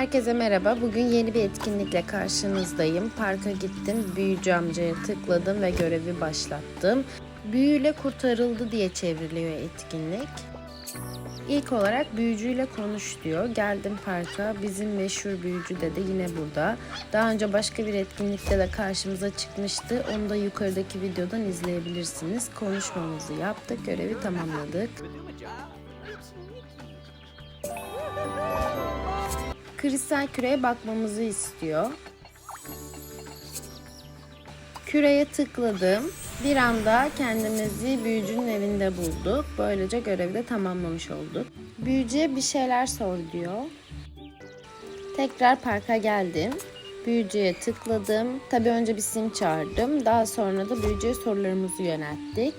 Herkese merhaba. Bugün yeni bir etkinlikle karşınızdayım. Parka gittim, büyücü amcaya tıkladım ve görevi başlattım. Büyüyle kurtarıldı diye çevriliyor etkinlik. İlk olarak büyücüyle konuş diyor. Geldim parka. Bizim meşhur büyücü dede yine burada. Daha önce başka bir etkinlikte de karşımıza çıkmıştı. Onu da yukarıdaki videodan izleyebilirsiniz. Konuşmamızı yaptık, görevi tamamladık. Kristal küreye bakmamızı istiyor. Küreye tıkladım. Bir anda kendimizi büyücünün evinde bulduk. Böylece görevi de tamamlamış olduk. Büyücüye bir şeyler sor diyor. Tekrar parka geldim. Büyücüye tıkladım. Tabii önce bir sim çağırdım. Daha sonra da büyücüye sorularımızı yönelttik.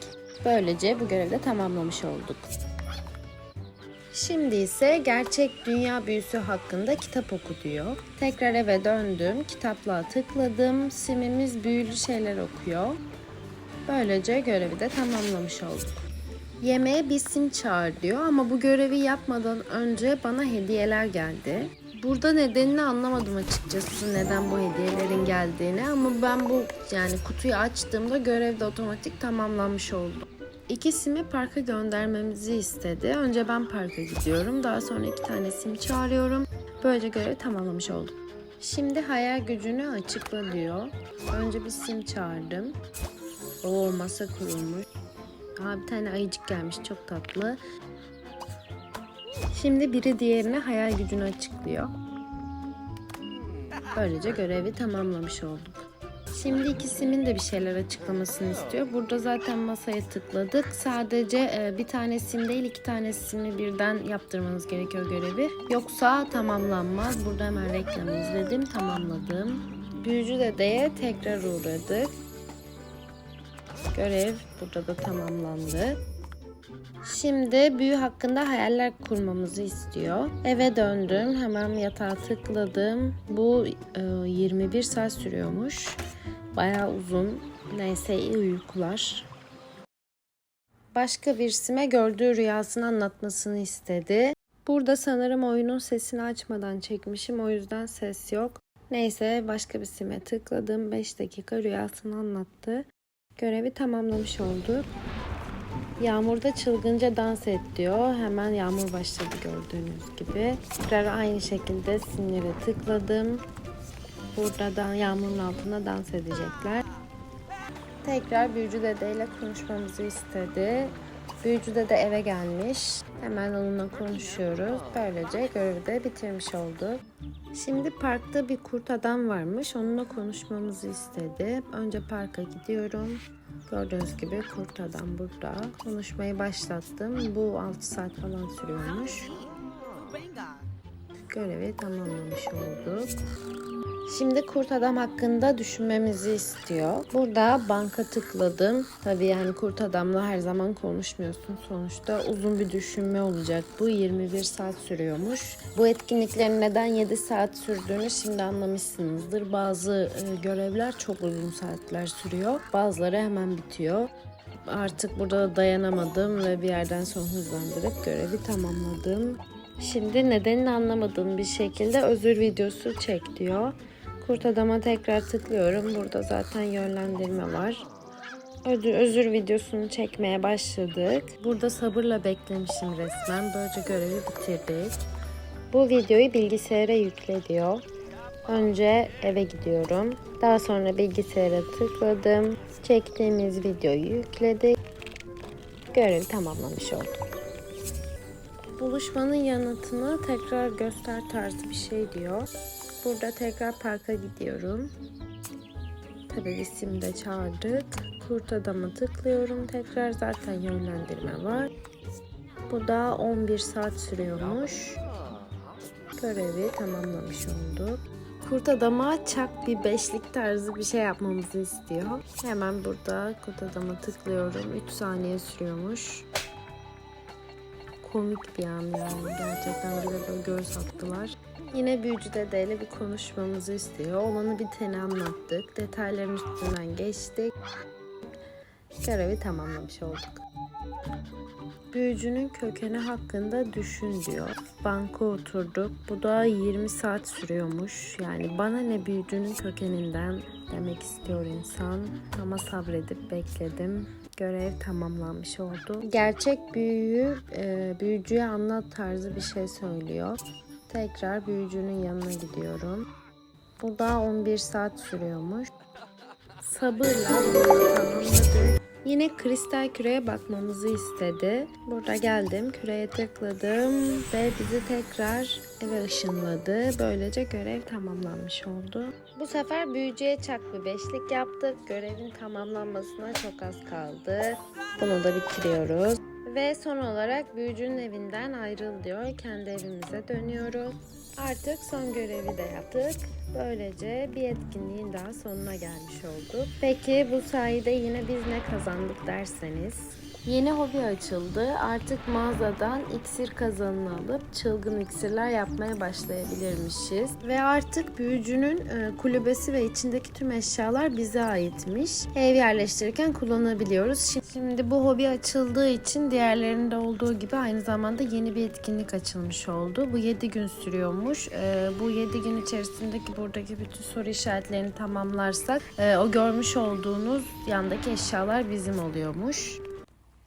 Böylece bu görevi de tamamlamış olduk. Şimdi ise gerçek dünya büyüsü hakkında kitap oku diyor. Tekrar eve döndüm, kitaplığa tıkladım. Simimiz büyülü şeyler okuyor. Böylece görevi de tamamlamış olduk. Yemeğe bir sim çağır diyor ama bu görevi yapmadan önce bana hediyeler geldi. Burada nedenini anlamadım açıkçası neden bu hediyelerin geldiğini ama ben bu yani kutuyu açtığımda görev de otomatik tamamlanmış oldu. İkisini parka göndermemizi istedi. Önce ben parka gidiyorum. Daha sonra iki tanesini çağırıyorum. Böylece görevi tamamlamış oldum. Şimdi hayal gücünü açıkla diyor. Önce bir sim çağırdım. Oo masa kurulmuş. Aa, bir tane ayıcık gelmiş çok tatlı. Şimdi biri diğerine hayal gücünü açıklıyor. Böylece görevi tamamlamış olduk. Şimdi ikisinin de bir şeyler açıklamasını istiyor. Burada zaten masaya tıkladık. Sadece e, bir tane sim değil iki tane simi birden yaptırmanız gerekiyor görevi. Yoksa tamamlanmaz. Burada hemen reklamı izledim, tamamladım. Büyücü dedeye tekrar uğradık. Görev burada da tamamlandı. Şimdi büyü hakkında hayaller kurmamızı istiyor. Eve döndüm. Hemen yatağa tıkladım. Bu e, 21 saat sürüyormuş. Bayağı uzun. Neyse iyi uykular. Başka birisine gördüğü rüyasını anlatmasını istedi. Burada sanırım oyunun sesini açmadan çekmişim. O yüzden ses yok. Neyse başka bir sime tıkladım. 5 dakika rüyasını anlattı. Görevi tamamlamış olduk. Yağmurda çılgınca dans et diyor. Hemen yağmur başladı gördüğünüz gibi. Tekrar aynı şekilde simlere tıkladım. Burada da yağmurun altında dans edecekler. Tekrar Büyücü Dede ile konuşmamızı istedi. Büyücü Dede eve gelmiş. Hemen onunla konuşuyoruz. Böylece görevi de bitirmiş olduk. Şimdi parkta bir kurt adam varmış. Onunla konuşmamızı istedi. Önce parka gidiyorum. Gördüğünüz gibi kurt adam burada. Konuşmayı başlattım. Bu 6 saat falan sürüyormuş. Görevi tamamlamış olduk. Şimdi kurt adam hakkında düşünmemizi istiyor. Burada banka tıkladım. Tabii yani kurt adamla her zaman konuşmuyorsun. Sonuçta uzun bir düşünme olacak. Bu 21 saat sürüyormuş. Bu etkinliklerin neden 7 saat sürdüğünü şimdi anlamışsınızdır. Bazı e, görevler çok uzun saatler sürüyor. Bazıları hemen bitiyor. Artık burada dayanamadım ve bir yerden sonra hızlandırıp görevi tamamladım. Şimdi nedenini anlamadığım bir şekilde özür videosu çek diyor. Kurt adama tekrar tıklıyorum. Burada zaten yönlendirme var. Özür, özür videosunu çekmeye başladık. Burada sabırla beklemişim resmen. Böylece görevi bitirdik. Bu videoyu bilgisayara yükle diyor. Önce eve gidiyorum. Daha sonra bilgisayara tıkladım. Çektiğimiz videoyu yükledik. Görevi tamamlamış olduk. Buluşmanın yanıtını tekrar göster tarzı bir şey diyor. Burada tekrar parka gidiyorum. Tabii isim de çağırdık. Kurt adama tıklıyorum. Tekrar zaten yönlendirme var. Bu da 11 saat sürüyormuş. Görevi tamamlamış olduk. Kurt adama çak bir beşlik tarzı bir şey yapmamızı istiyor. Hemen burada kurt adama tıklıyorum. 3 saniye sürüyormuş komik bir an yani. Gerçekten bir de böyle göz attılar. Yine büyücü dedeyle bir konuşmamızı istiyor. Olanı bir tane anlattık. Detayların üstünden geçtik. Görevi tamamlamış olduk. Büyücünün kökeni hakkında düşün diyor. Banka oturduk. Bu da 20 saat sürüyormuş. Yani bana ne büyücünün kökeninden demek istiyor insan. Ama sabredip bekledim. Görev tamamlanmış oldu. Gerçek büyüyü e, büyücüye anlat tarzı bir şey söylüyor. Tekrar büyücünün yanına gidiyorum. Bu da 11 saat sürüyormuş. Sabırla tamamladık. Yine kristal küreye bakmamızı istedi. Burada geldim, küreye tıkladım ve bizi tekrar eve ışınladı. Böylece görev tamamlanmış oldu. Bu sefer büyücüye çak bir beşlik yaptık. Görevin tamamlanmasına çok az kaldı. Bunu da bitiriyoruz. Ve son olarak büyücünün evinden ayrıl diyor. Kendi evimize dönüyoruz. Artık son görevi de yaptık. Böylece bir etkinliğin daha sonuna gelmiş olduk. Peki bu sayede yine biz ne kazandık derseniz Yeni hobi açıldı. Artık mağazadan iksir kazanını alıp çılgın iksirler yapmaya başlayabilirmişiz. Ve artık büyücünün e, kulübesi ve içindeki tüm eşyalar bize aitmiş. Ev yerleştirirken kullanabiliyoruz. Şi- Şimdi bu hobi açıldığı için diğerlerinde olduğu gibi aynı zamanda yeni bir etkinlik açılmış oldu. Bu 7 gün sürüyormuş. E, bu 7 gün içerisindeki buradaki bütün soru işaretlerini tamamlarsak e, o görmüş olduğunuz yandaki eşyalar bizim oluyormuş.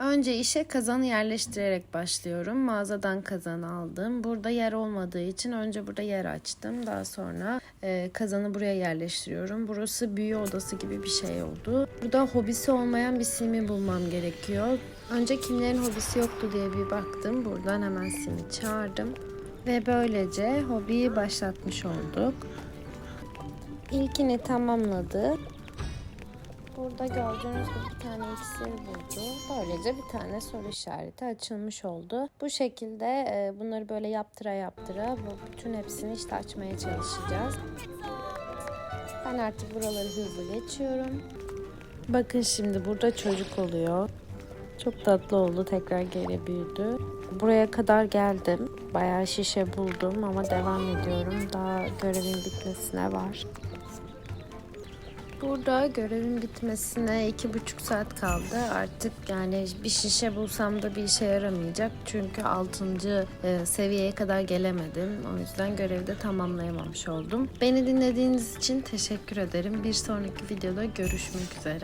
Önce işe kazanı yerleştirerek başlıyorum. Mağazadan kazan aldım. Burada yer olmadığı için önce burada yer açtım. Daha sonra e, kazanı buraya yerleştiriyorum. Burası büyü odası gibi bir şey oldu. Burada hobisi olmayan bir simi bulmam gerekiyor. Önce kimlerin hobisi yoktu diye bir baktım. Buradan hemen simi çağırdım. Ve böylece hobiyi başlatmış olduk. İlkini tamamladı. Burada gördüğünüz gibi bir tane iksir buldu. Böylece bir tane soru işareti açılmış oldu. Bu şekilde e, bunları böyle yaptıra yaptıra bu bütün hepsini işte açmaya çalışacağız. Ben artık buraları hızlı geçiyorum. Bakın şimdi burada çocuk oluyor. Çok tatlı oldu. Tekrar geri büyüdü. Buraya kadar geldim. Bayağı şişe buldum ama devam ediyorum. Daha görevin bitmesine var. Burada görevin bitmesine iki buçuk saat kaldı. Artık yani bir şişe bulsam da bir işe yaramayacak. Çünkü 6. seviyeye kadar gelemedim. O yüzden görevi de tamamlayamamış oldum. Beni dinlediğiniz için teşekkür ederim. Bir sonraki videoda görüşmek üzere.